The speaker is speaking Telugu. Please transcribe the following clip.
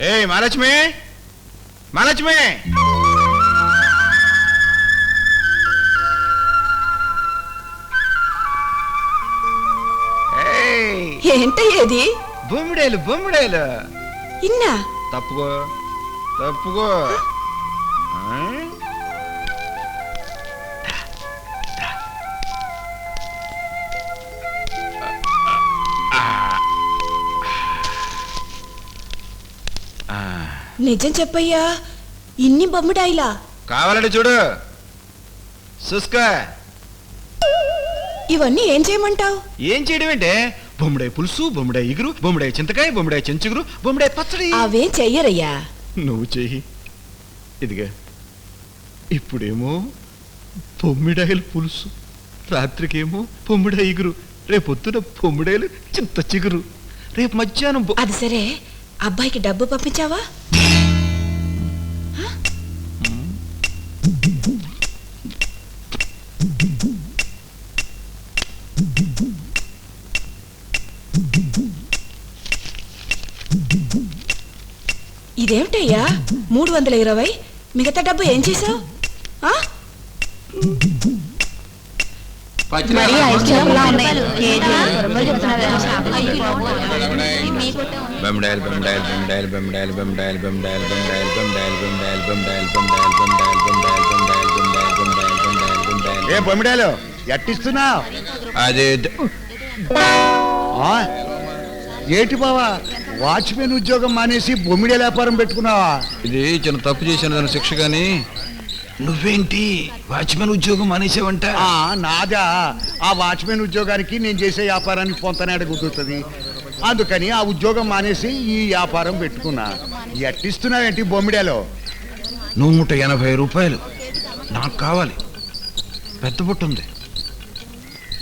ఏయ్ మహాలక్ష్మి! మహాలక్ష్మి! ఏంటయ్యేది బొమ్మిడేలు బొమ్మిడేలు! ఇన్నా? తప్పుకో తప్పుకో! నిజం చెప్పయ్యా ఇన్ని బొమ్మడాయిలా? కావాలంటే చూడు. ఇవన్నీ ఏం చేయమంటావు? ఏం చేయడం అంటే బొమ్మిడాయి పులుసు బొమ్మిడాయి ఇగురు బొమ్మిడాయి చింతకాయ బొమ్మిడాయి చెంచుగురు బొమ్మిడాయి పచ్చడి. అవేం చెయ్యరయ్యా? నువ్వు చెయ్యి. ఇదిగా. ఇప్పుడేమో బొమ్మిడాయల పులుసు రాత్రికేమో బొమ్మిడాయి ఇగురు రేపొద్దున బొమ్మిడాయలు చింత చిగురు రేపు మధ్యాహ్నం అది సరే అబ్బాయికి డబ్బు పంపించావా? ఇదేమిటయ్యా? మూడు వందల ఇరవై? మిగతా డబ్బు ఏం చేసావు మరీ ఏ బొమ్మిడాలు ఎట్టిస్తున్నావు అదే ఏటి బావా వాచ్మెన్ ఉద్యోగం మానేసి బొమ్మిడే వ్యాపారం పెట్టుకున్నావా ఇది చిన్న తప్పు చేసిన దాని శిక్ష కానీ నువ్వేంటి? వాచ్మెన్ ఉద్యోగం మానేసావంట? ఆ, నాదా. ఆ వాచ్మెన్ ఉద్యోగానికి నేను చేసే వ్యాపారానికి పొంతనాడ కుదురుతుంది అందుకని ఆ ఉద్యోగం మానేసి ఈ వ్యాపారం పెట్టుకున్నా. ఎట్టిస్తున్నావేంటి బొమ్మిడాలో? నూట ఎనభై రూపాయలు. నాకు కావాలి. పెద్ద పుట్టు ఉంది.